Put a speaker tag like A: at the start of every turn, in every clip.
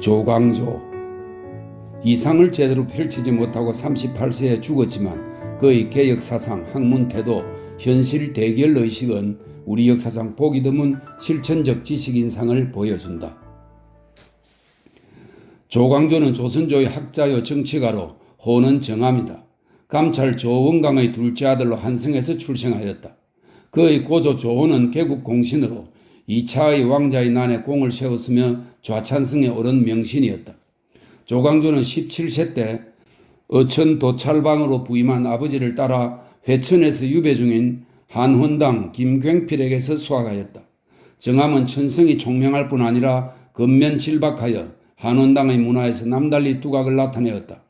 A: 조광조 이상을 제대로 펼치지 못하고 38세에 죽었지만 그의 개혁 사상, 학문 태도, 현실 대결 의식은 우리 역사상 보기 드문 실천적 지식 인상을 보여준다. 조광조는 조선조의 학자요 정치가로 호는 정함이다. 감찰 조원강의 둘째 아들로 한성에서 출생하였다. 그의 고조 조원은 개국 공신으로 2차의 왕자의 난에 공을 세웠으며 좌찬성에 오른 명신이었다. 조광조는 17세 때 어천 도찰방으로 부임한 아버지를 따라 회천에서 유배 중인 한훈당 김굉필에게서 수학하였다. 정함은 천성이 총명할 뿐 아니라 근면질박하여 한원당의 문화에서 남달리 두각을 나타내었다.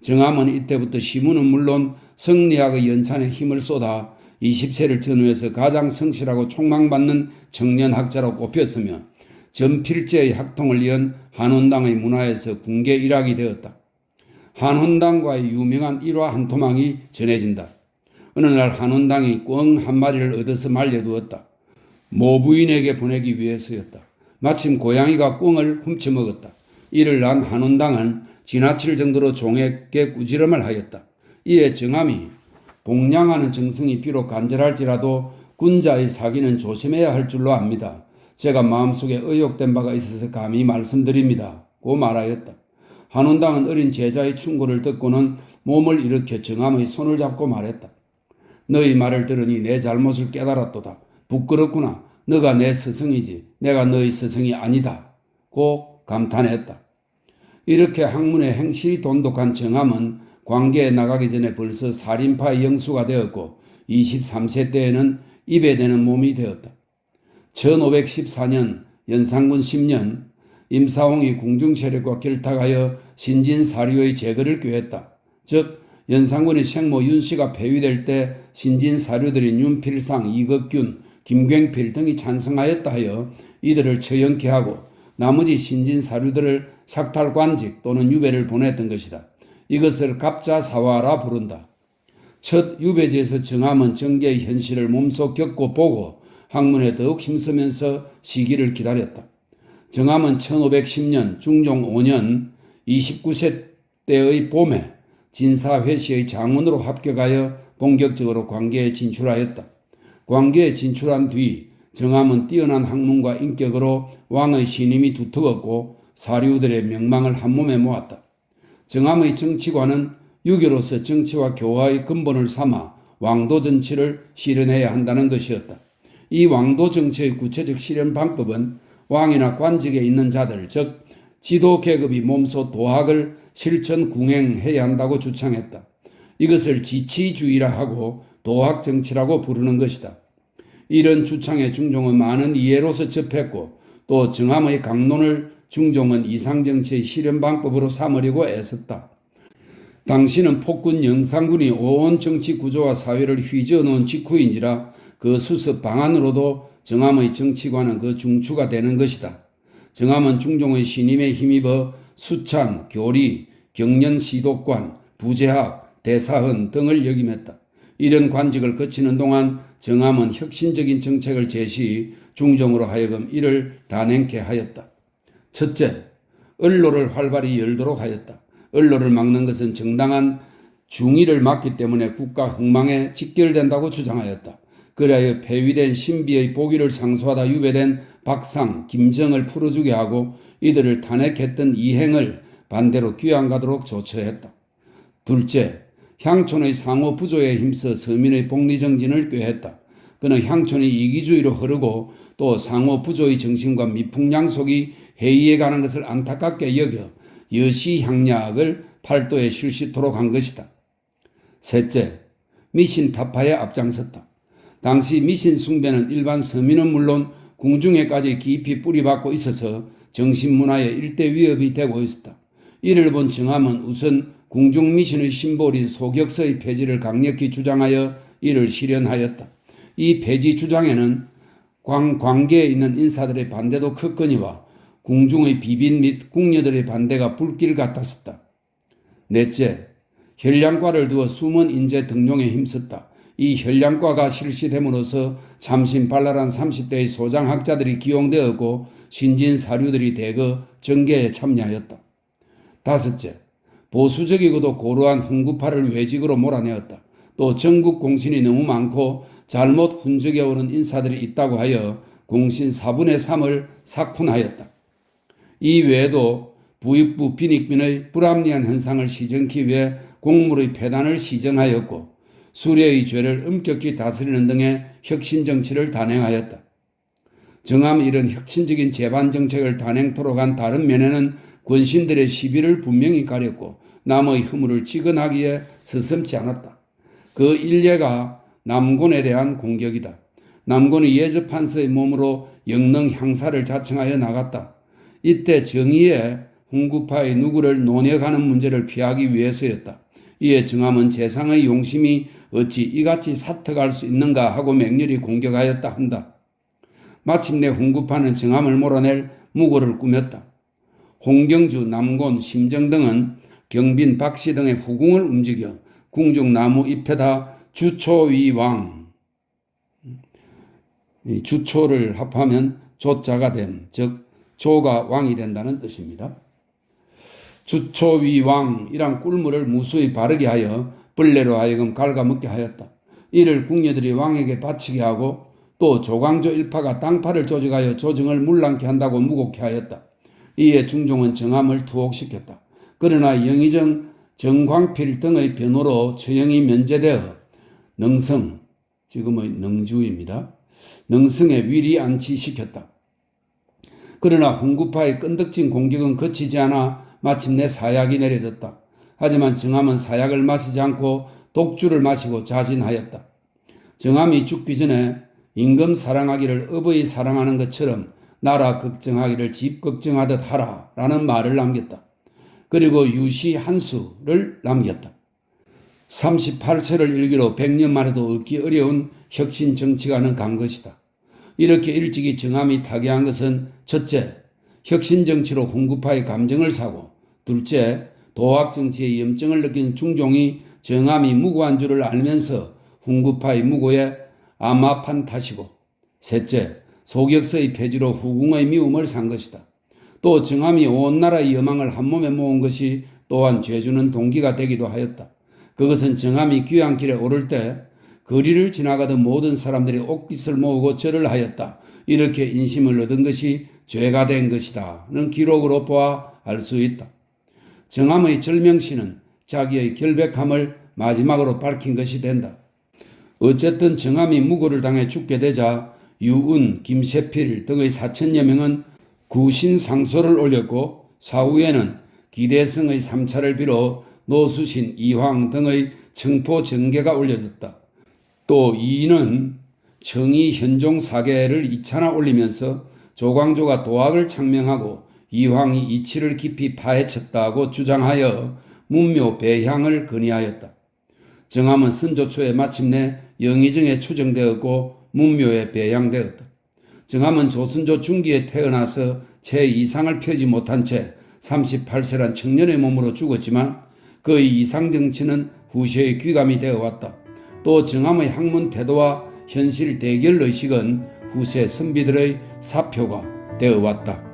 A: 정함은 이때부터 시문은 물론 성리학의 연찬에 힘을 쏟아 20세를 전후해서 가장 성실하고 촉망받는 청년학자로 꼽혔으며 전필제의 학통을 이은 한원당의 문화에서 궁계 일학이 되었다. 한원당과의 유명한 일화 한 토막이 전해진다. 어느 날 한원당이 꿩 한 마리를 얻어서 말려두었다. 모부인에게 보내기 위해서였다. 마침 고양이가 꿩을 훔쳐먹었다. 이를 난 한원당은 지나칠 정도로 종에게 꾸지람을 하였다. 이에 정함이 봉양하는 정성이 비록 간절할지라도 군자의 사기는 조심해야 할 줄로 압니다. 제가 마음속에 의혹된 바가 있어서 감히 말씀드립니다. 고 말하였다. 한원당은 어린 제자의 충고를 듣고는 몸을 일으켜 정함의 손을 잡고 말했다. 너희 말을 들으니 내 잘못을 깨달았도다. 부끄럽구나. 너가 내 스승이지. 내가 너희 스승이 아니다. 고 감탄했다. 이렇게 학문의 행실이 돈독한 정함은 관계에 나가기 전에 벌써 살인파의 영수가 되었고 23세 때에는 입에 대는 몸이 되었다. 1514년 연산군 10년 임사홍이 궁중 세력과 결탁하여 신진사류의 제거를 꾀했다. 즉 연산군의 생모 윤씨가 폐위될 때 신진사류들인 윤필상, 이극균, 김굉필 등이 찬성하였다 하여 이들을 처형케 하고 나머지 신진사류들을 삭탈 관직 또는 유배를 보냈던 것이다. 이것을 갑자사화라 부른다. 첫 유배지에서 정함은 정계의 현실을 몸소 겪고 보고 학문에 더욱 힘쓰면서 시기를 기다렸다. 정함은 1510년 중종 5년 29세 때의 봄에 진사회시의 장군으로 합격하여 본격적으로 관계에 진출하였다. 관계에 진출한 뒤 정함은 뛰어난 학문과 인격으로 왕의 신임이 두터웠고 사류들의 명망을 한몸에 모았다. 정함의 정치관은 유교로서 정치와 교화의 근본을 삼아 왕도 정치를 실현해야 한다는 것이었다. 이 왕도 정치의 구체적 실현 방법은 왕이나 관직에 있는 자들, 즉 지도 계급이 몸소 도학을 실천 궁행해야 한다고 주창했다. 이것을 지치주의라 하고 도학 정치라고 부르는 것이다. 이런 주창의 중종은 많은 이해로서 접했고 또 정함의 강론을 중종은 이상정치의 실현 방법으로 삼으려고 애썼다. 당시는 폭군 영상군이 온 정치 구조와 사회를 휘저어 놓은 직후인지라 그 수습 방안으로도 정함의 정치관은 그 중추가 되는 것이다. 정함은 중종의 신임에 힘입어 수찬, 교리, 경연 시독관, 부재학, 대사헌 등을 역임했다. 이런 관직을 거치는 동안 정함은 혁신적인 정책을 제시, 중종으로 하여금 이를 단행케 하였다. 첫째, 언로를 활발히 열도록 하였다. 언로를 막는 것은 정당한 중의를 막기 때문에 국가 흥망에 직결된다고 주장하였다. 그리하여 폐위된 신비의 보기를 상소하다 유배된 박상, 김정을 풀어주게 하고 이들을 탄핵했던 이행을 반대로 귀양가도록 조처했다. 둘째, 향촌의 상호 부조에 힘써 서민의 복리정진을 꾀했다. 그는 향촌이 이기주의로 흐르고 또 상호 부조의 정신과 미풍양속이 해이해 가는 것을 안타깝게 여겨 여시 향약을 팔도에 실시토록 한 것이다. 셋째, 미신 타파에 앞장섰다. 당시 미신 숭배는 일반 서민은 물론 궁중에까지 깊이 뿌리박고 있어서 정신문화의 일대 위협이 되고 있었다. 이를 본 정함은 우선 궁중 미신의 심볼인 소격서의 폐지를 강력히 주장하여 이를 실현하였다. 이 폐지 주장에는 광, 관계에 있는 인사들의 반대도 크거니와 궁중의 비빈 및 궁녀들의 반대가 불길 같았었다. 넷째, 혈량과를 두어 숨은 인재 등용에 힘썼다. 이 혈량과가 실시됨으로써 참신발랄한 30대의 소장학자들이 기용되었고 신진 사류들이 대거 정계에 참여하였다. 다섯째, 보수적이고도 고루한 훈구파를 외직으로 몰아내었다. 또 전국 공신이 너무 많고 잘못 훈적에 오른 인사들이 있다고 하여 공신 4분의 3을 삭훈하였다. 이 외에도 부익부 빈익빈의 불합리한 현상을 시정기 위해 공물의 폐단을 시정하였고 수레의 죄를 엄격히 다스리는 등의 혁신 정치를 단행하였다. 정함 이런 혁신적인 재반 정책을 단행토록 한 다른 면에는 권신들의 시비를 분명히 가렸고 남의 허물을 찍어나기에 서슴지 않았다. 그 일례가 남곤에 대한 공격이다. 남곤이 예저판서의 몸으로 영능 향사를 자청하여 나갔다. 이때 정의에 홍구파의 누구를 논해가는 문제를 피하기 위해서였다. 이에 정함은 재상의 용심이 어찌 이같이 사특할 수 있는가 하고 맹렬히 공격하였다 한다. 마침내 홍구파는 정함을 몰아낼 무고를 꾸몄다. 홍경주, 남곤, 심정 등은 경빈, 박씨 등의 후궁을 움직여 궁중 나무 잎에다 주초위왕 이 주초를 합하면 조자가 됨, 즉 조가 왕이 된다는 뜻입니다. 주초위왕이란 꿀물을 무수히 바르게 하여 벌레로 하여금 갉아먹게 하였다. 이를 궁녀들이 왕에게 바치게 하고 또 조광조 일파가 땅파를 조직하여 조정을 물랑케 한다고 무곡해 하였다. 이에 중종은 정함을 투옥시켰다. 그러나 영의정 정광필 등의 변호로 처형이 면제되어 능성, 지금의 능주입니다. 능성에 위리 안치시켰다. 그러나 홍구파의 끈덕진 공격은 거치지 않아 마침내 사약이 내려졌다. 하지만 정함은 사약을 마시지 않고 독주를 마시고 자진하였다. 정함이 죽기 전에 임금 사랑하기를 어버이 사랑하는 것처럼 나라 걱정하기를 집 걱정하듯 하라 라는 말을 남겼다. 그리고 유시 한 수를 남겼다. 38철을 일기로 100년 만에도 얻기 어려운 혁신 정치가는 간 것이다. 이렇게 일찍이 정함이 타계한 것은 첫째, 혁신 정치로 홍구파의 감정을 사고 둘째, 도학 정치의 염증을 느낀 중종이 정함이 무고한 줄을 알면서 홍구파의 무고에 암압한 탓이고 셋째, 소격서의 폐지로 후궁의 미움을 산 것이다. 또 정함이 온 나라의 여망을 한 몸에 모은 것이 또한 죄주는 동기가 되기도 하였다. 그것은 정함이 귀향길에 오를 때 거리를 지나가던 모든 사람들이 옥빛을 모으고 절을 하였다. 이렇게 인심을 얻은 것이 죄가 된 것이다 는 기록으로 보아 알 수 있다. 정함의 절명시는 자기의 결백함을 마지막으로 밝힌 것이 된다. 어쨌든 정함이 무고를 당해 죽게 되자 유은, 김세필 등의 사천여 명은 구신 상소를 올렸고 사후에는 기대성의 삼차를 비롯 노수신, 이황 등의 청포 정계가 올려졌다. 또 이는 정의 현종 사계를 이차나 올리면서 조광조가 도학을 창명하고 이황이 이치를 깊이 파헤쳤다고 주장하여 문묘 배향을 건의하였다. 정함은 선조초에 마침내 영의정에 추정되었고 문묘에 배양되었다. 정함은 조선조 중기에 태어나서 채 이상을 펴지 못한 채 38세란 청년의 몸으로 죽었지만 그의 이상 정치는 후세의 귀감이 되어 왔다. 또 정함의 학문 태도와 현실 대결 의식은 후세 선비들의 사표가 되어 왔다.